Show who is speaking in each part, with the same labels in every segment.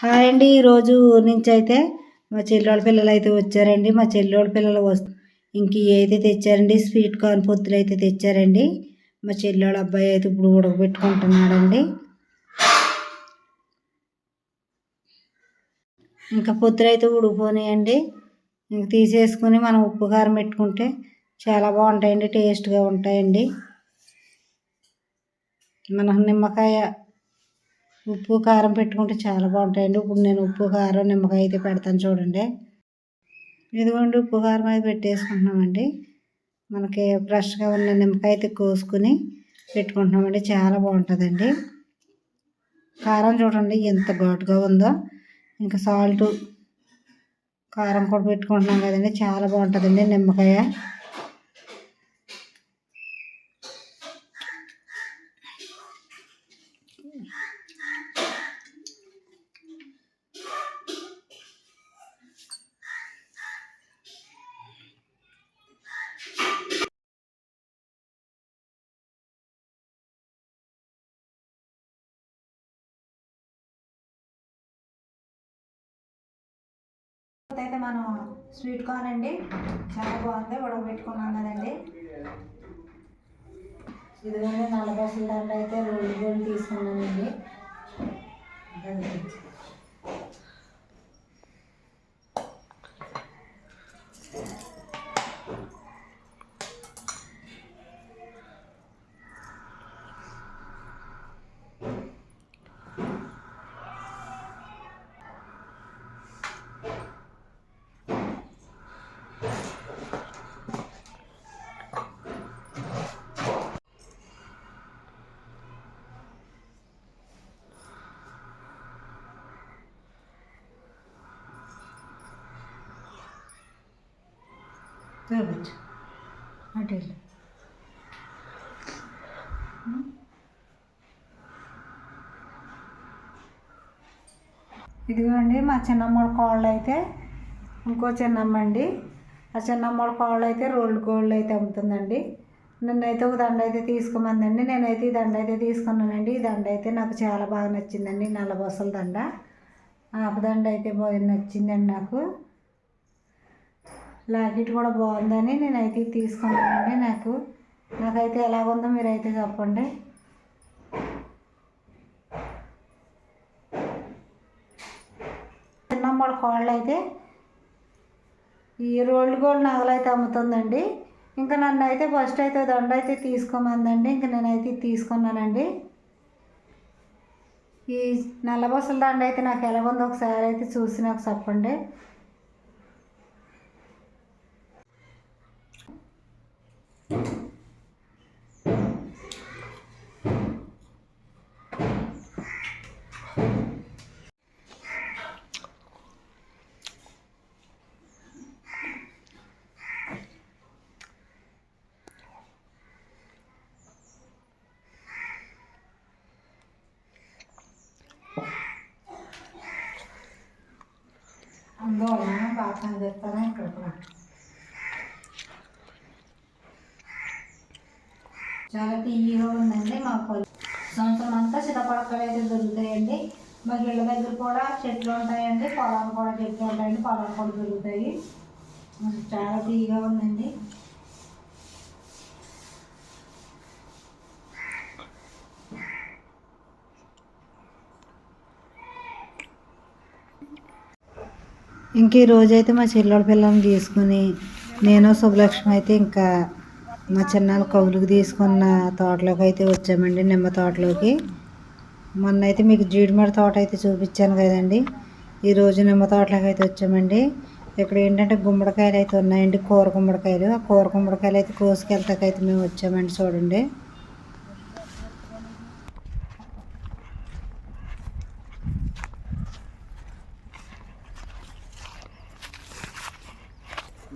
Speaker 1: Hi అండి. ఈరోజు ఊరు నుంచి అయితే మా చెల్లోళ్ళ పిల్లలు అయితే వచ్చారండి. మా చెల్లోళ్ళ పిల్లలు వస్ ఇంక ఏదైతే అయితే తెచ్చారండి. స్వీట్ కార్న్ పొత్తులు అయితే తెచ్చారండి. మా చెల్లోళ్ళ అబ్బాయి అయితే ఇప్పుడు ఉడకబెట్టుకుంటున్నాడండి. ఇంకా పొత్తులు అయితే ఉడికిపోయినాయండి. ఇంక తీసేసుకొని మనం ఉప్పు కారం పెట్టుకుంటే చాలా బాగుంటాయండి. టేస్ట్గా ఉంటాయండి. మన నిమ్మకాయ ఉప్పు కారం పెట్టుకుంటే చాలా బాగుంటాయండి. ఇప్పుడు నేను ఉప్పు కారం నిమ్మకాయ అయితే పెడతాను చూడండి. ఇదిగోండి ఉప్పు కారం అయితే పెట్టేసుకుంటున్నామండి. మనకి ఫ్రెష్గా ఉన్న నిమ్మకాయ అయితే కోసుకుని పెట్టుకుంటున్నామండి. చాలా బాగుంటుందండి. కారం చూడండి ఎంత ఘాటుగా ఉందో. ఇంకా సాల్ట్ కారం కూడా పెట్టుకుంటున్నాం కదండి. చాలా బాగుంటుందండి నిమ్మకాయ. అయితే మనం స్వీట్ కార్న్ అండి. చాలా బాగుంది. ఉడకబెట్టుకున్నాం కదండి. ఇదిగోండి నల్ల బస్సుల దాంట్లో అయితే రోడ్డు గోల్డ్ తీసుకున్నానండి. చూపించు అటు వెళ్ళు. ఇదిగోండి మా చిన్నమ్మడి కోళ్ళు అయితే ఇంకో చిన్నమ్మ అండి. ఆ చిన్నమ్మడి కోళ్ళు అయితే రోల్డ్ కోళ్ళు అయితే అమ్ముతుందండి. నిన్నైతే ఒక దండ అయితే తీసుకోమందండి. నేనైతే ఈ దండ అయితే తీసుకున్నానండి. ఈ దండ అయితే నాకు చాలా బాగా నచ్చిందండి. నల్ల బొసల దండ. ఆపదండ అయితే బాగా నచ్చిందండి నాకు. లాకెట్ కూడా బాగుందని నేనైతే తీసుకున్నానండి నాకు. నాకైతే ఎలాగుందో మీరైతే చెప్పండి. చిన్నమ్మడి కోళ్ళు అయితే ఈ రోల్డ్ గోల్డ్ నగలు అయితే అమ్ముతుందండి. ఇంకా నన్ను అయితే ఫస్ట్ అయితే దండ అయితే తీసుకోమందండి. ఇంకా నేనైతే తీసుకున్నానండి. ఈ నల్లబొసల దండ అయితే నాకు ఎలాగుందో ఒకసారి అయితే చూసి నాకు చెప్పండి. అందువలన చేస్తారా ఇక్కడ కూడా? చాలా తీయగా ఉందండి మా సంవత్సరం అంతా సీతాపడకలు అయితే దొరుకుతాయండి. మా ఇళ్ళ దగ్గర కూడా చెట్లు ఉంటాయండి పొలాలు కూడా చెట్లు ఉంటాయండి పొలాలు కూడా దొరుకుతాయి. చాలా తీయగా ఉందండి. ఇంక ఈ రోజైతే మా చెల్లెల పిల్లల్ని తీసుకుని నేను శుభలక్ష్మి అయితే ఇంకా మా చిన్నాన్న కౌలుకి తీసుకున్న తోటలోకి అయితే వచ్చామండి నిమ్మ తోటలోకి. మొన్న అయితే మీకు జీడిమడి తోట అయితే చూపించాను కదండి. ఈరోజు నిమ్మ తోటలోకి అయితే వచ్చామండి. ఇక్కడ ఏంటంటే గుమ్మడికాయలు అయితే ఉన్నాయండి కూర గుమ్మడికాయలు. ఆ కూర గుమ్మడికాయలు అయితే కోసుకెళ్తాకైతే మేము వచ్చామండి చూడండి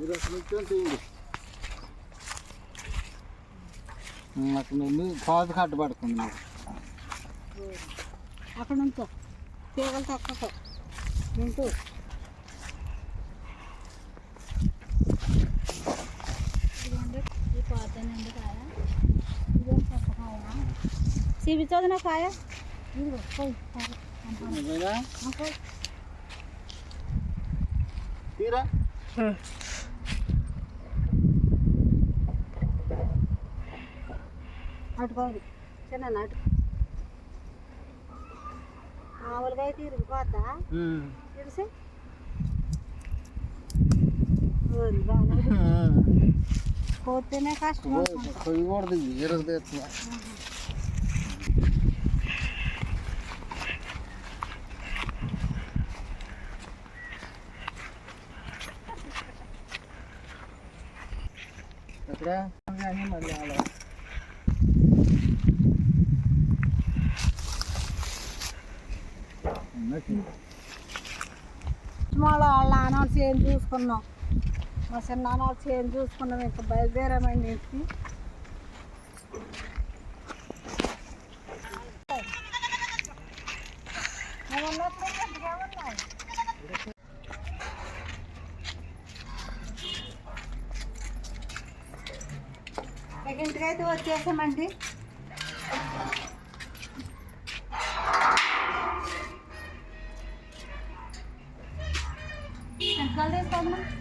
Speaker 2: మీరు అసలు అక్కడ నుండి పాదు కట్ట పడుతుంది మీరు
Speaker 1: అక్కడ నుంచో తీగలు తక్కువ ఉంటూ చూపించదు నా కాయ
Speaker 2: తీరా
Speaker 1: అటుకోండి చిన్న నాటు మామూలుగా అయితే ఇరిగిపోద్దా తెలిసి పోతేనే కష్టం
Speaker 2: కొయ్యకూడదు ఈరోజు తెస్తున్నా ఎక్కడ కానీ మళ్ళీ
Speaker 1: వాళ్ళ వాళ్ళ నాన్న ఏం చూసుకున్నాం? మా చిన్న నాన్న ఏం చూసుకున్నాం? ఇంకా బయలుదేరామండి ఇంటికి. ఇంటికైతే వచ్చేసామండి. Neredeyiz Fatma?